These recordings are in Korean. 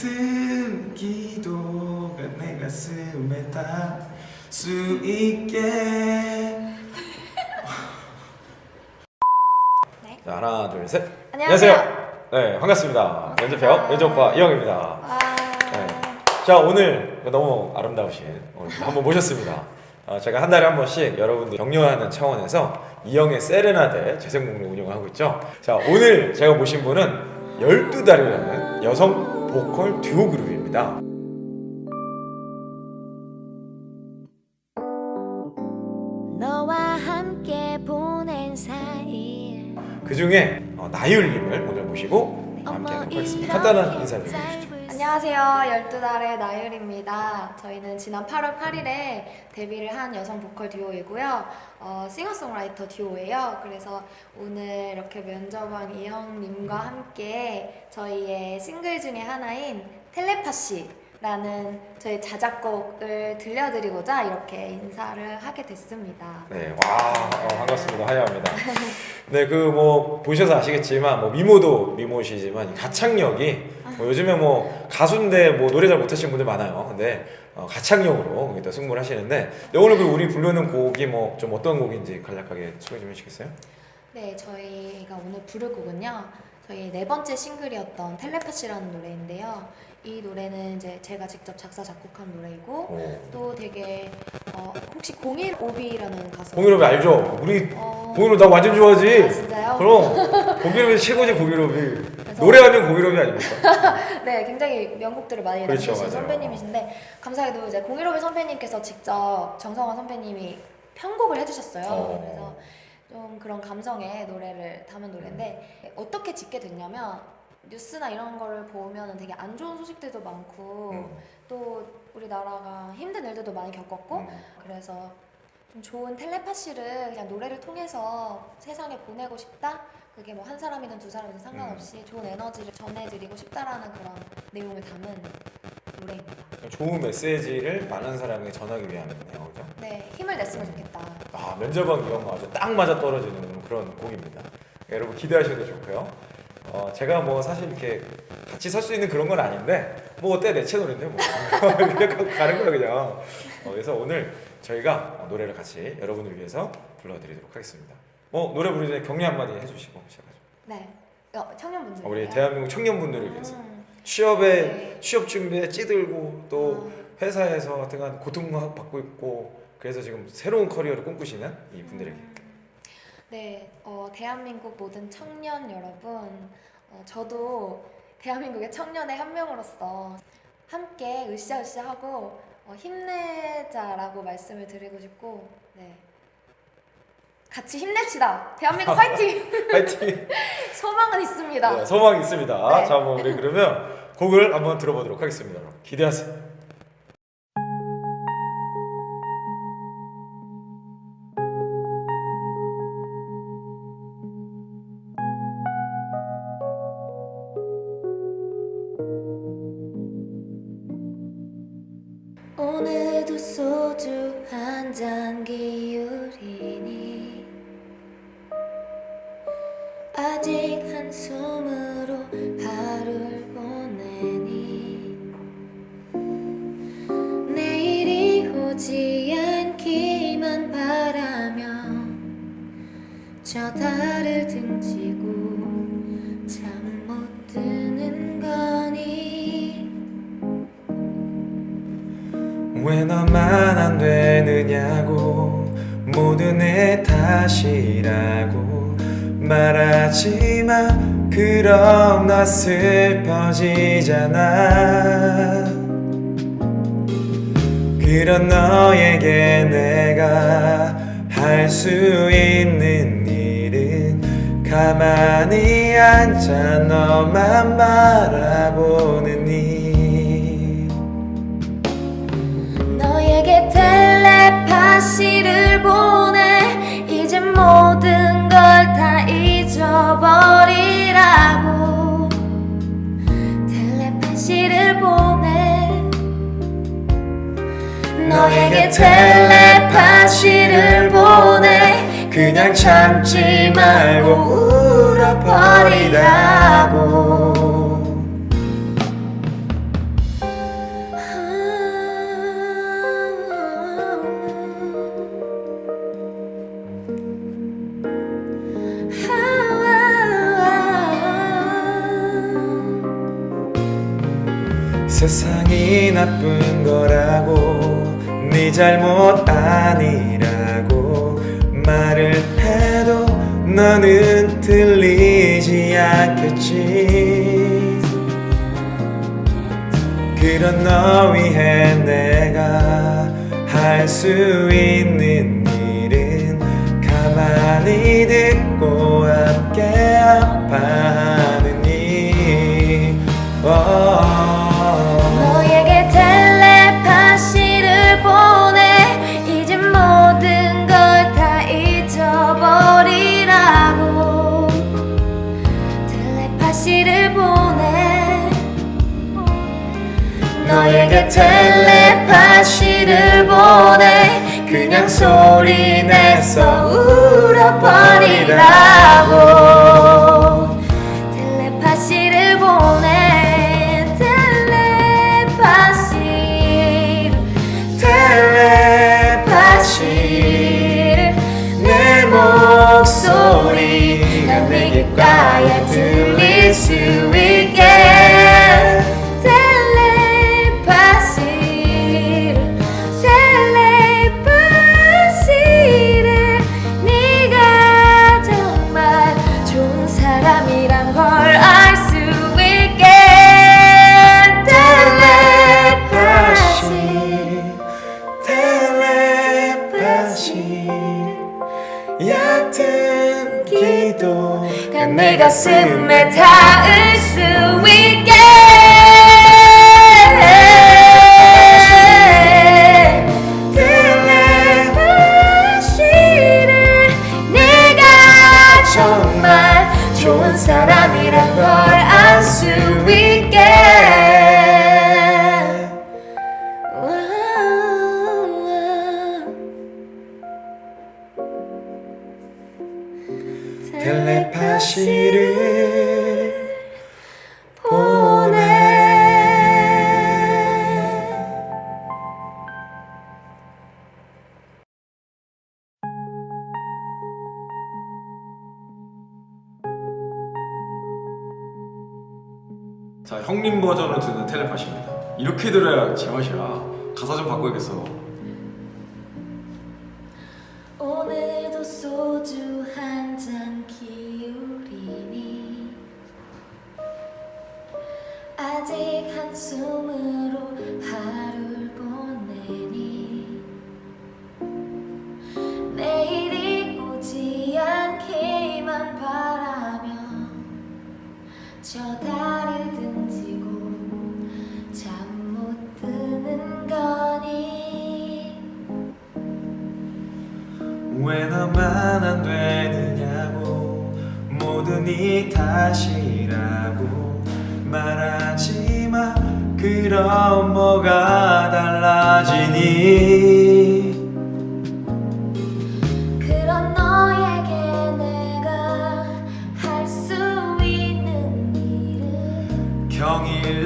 같은 기도가 내 가슴에 닿을 수 있게 네. 자 하나 둘 셋 안녕하세요. 네 반갑습니다 면접회원 면접과 이영입니다 와. 네. 자 오늘 너무 아름다우신 오늘 한번 모셨습니다. 어, 제가 한 달에 한 번씩 여러분들 격려하는 차원에서 이영의 세레나데 재생 목록 운영을 하고 있죠. 자 오늘 제가 모신 분은 12달이라는 여성 보컬 듀오 그룹입니다. 그 중에 어, 나율님을 오늘 모시고 함께 하도록 하겠습니다. 간단한 인사 좀 해주시죠. 안녕하세요. 12달의 나율입니다. 저희는 지난 8월 8일에 데뷔를 한 여성 보컬 듀오이고요. 어, 싱어송라이터 듀오예요. 그래서 오늘 이렇게 면접원 이형님과 함께 저희의 싱글 중에 하나인 텔레파시라는 저희 자작곡을 들려드리고자 이렇게 인사를 하게 됐습니다. 네, 와 어, 반갑습니다. 환영합니다. 네, 그 뭐 보셔서 아시겠지만 뭐 미모도 미모시지만 이 가창력이 뭐 요즘에 뭐 가수인데 뭐 노래 잘 못하시는 분들 많아요. 근데 어, 가창력으로 여기다 승부를 하시는데 네, 오늘 그 우리 부르는 곡이 뭐 좀 어떤 곡인지 간략하게 소개 좀 해주시겠어요? 네, 저희가 오늘 부를 곡은요. 저희 네 번째 싱글이었던 텔레파시라는 노래인데요. 이 노래는 이제 제가 직접 작사 작곡한 노래이고 오. 또 되게 어, 혹시 015B라는 가수 공유롭이 알죠? 우리 어, 공유롭 나 완전 좋아하지. 아, 진짜요? 그럼 공유롭이 최고지 공유롭이. 그래서- 노래하면 공유롭이 아닙니까? 네, 굉장히 명곡들을 많이 그렇죠, 남기신 맞아요. 선배님이신데 감사하게도 이제 015B 선배님께서 직접 정성화 선배님이 편곡을 해주셨어요. 어. 그래서 좀 그런 감성의 노래를 담은 노래인데 어떻게 짓게 됐냐면 뉴스나 이런 거를 보면은 되게 안 좋은 소식들도 많고 음, 또 우리나라가 힘든 일들도 많이 겪었고 음. 그래서 좀 좋은 텔레파시를 그냥 노래를 통해서 세상에 보내고 싶다. 그게 뭐 한 사람이든 두 사람이든 상관없이 음. 좋은 에너지를 전해드리고 싶다라는 그런 내용을 담은 노래입니다. 좋은 메시지를 많은 사람에게 전하기 위함이네요, 그죠? 네, 힘을 냈으면 좋겠다. 아 면접원 이런 거 아주 딱 맞아 떨어지는 그런 곡입니다. 여러분 기대하셔도 좋고요. 어, 제가 뭐 사실 이렇게 같이 설 수 있는 그런 건 아닌데 뭐 어때 내 채널인데 뭐 이렇게 가는 거야 그냥. 어, 그래서 오늘 저희가 노래를 같이 여러분을 위해서 불러드리도록 하겠습니다. 뭐 노래 부르기 전에 격려 한마디 해주시고 시작하죠. 네, 어, 청년분들. 어, 우리 대한민국 청년분들을 위해서 음, 취업에 네. 취업 준비에 찌들고 또 어, 회사에서 하여튼간 고통 받고 있고 그래서 지금 새로운 커리어를 꿈꾸시는 이 분들에게 네, 어, 대한민국 모든 청년 여러분, 어, 저도 대한민국의 청년의 한 명으로서 함께 으쌰으쌰하고 어, 힘내자라고 말씀을 드리고 싶고, 네. 같이 힘냅시다. 대한민국 화이팅! 파이팅! 소망은 있습니다. 네, 소망이 있습니다. 네. 자, 한번 우리 그러면 곡을 한번 들어보도록 하겠습니다. 기대하세요. 달을 등지고 잠 못 드는 거니? 왜 너만 안 되느냐고 모두 내 탓이라고 말하지 마. 그럼 나 슬퍼지잖아. 그런 너에게 내가 할 수 있는 가만히 앉아 너만 바라보는 일 너에게 텔레파시를 보내. 이제 모든 걸 다 잊어버리라고. 텔레파시를 보내. 너에게 텔레파시를 그냥 참지 말고 울어버리라고. 세상이 나쁜 거라고 네 잘못 아니라 말을 해도 너는 들리지 않겠지. 그런 너 위해 내가 할 수 있는 일은 가만히 듣고 함께 아파 너에게 텔레파시를 보내 그냥 소리 내서 울어버리라고 가슴에 닿을 수 있게. 텔레파시를 내가 정말 좋은 사람이란 걸 자 형님 버전으로 듣는 텔레파시입니다. 이렇게 들어야 제맛이야. 가사 좀 바꿔야겠어. 오늘도 소주 한 잔 기울이니 아직 한숨으로 하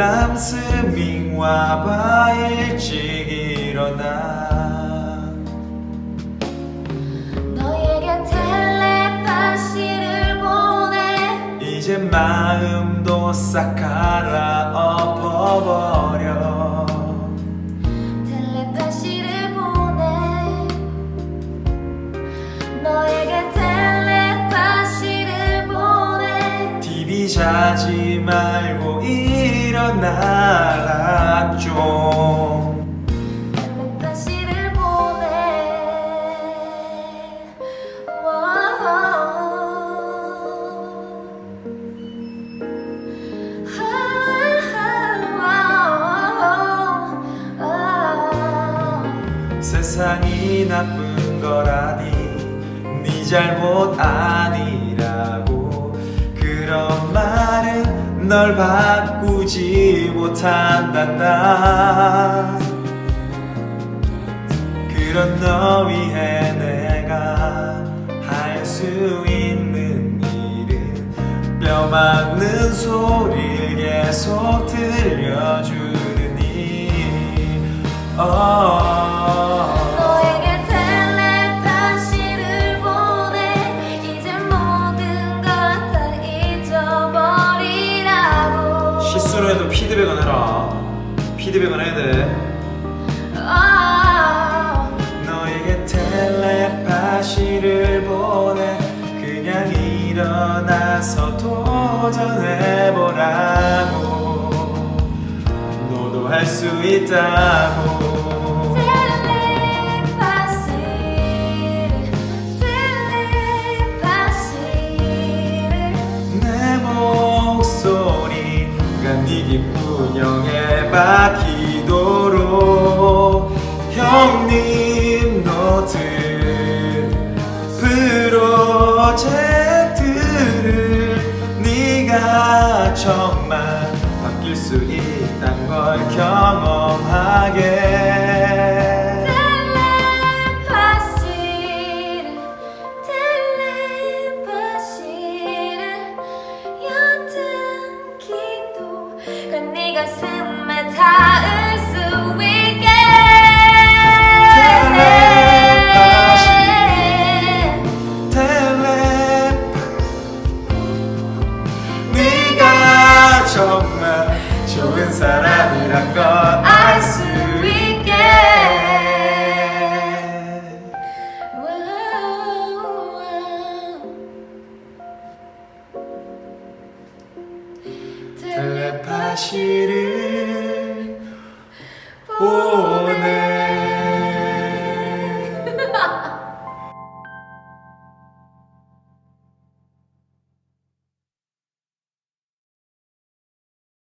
경일남 스밍와 봐 일찍 일어나. 너에게 텔레파시를 보내. 이제 마음도 싹 갈아 잘못 아니라고. 그런 말은 널 바꾸지 못한단다. 그런 너 위해 내가 할 수 있는 일은 뼈 막는 소리를 계속 들려주는 일. 어. 피드백은 해야 돼. 아, 너에게 텔레파시를 보내 그냥 일어나서 도전해보라고. 너도 할 수 있다고 귓구녕에 박히도록 형님 노트 프로젝트를 네가 정말 바뀔 수 있단 걸 경험하게 가네 가슴에 닿을 수 있게 텔레파시를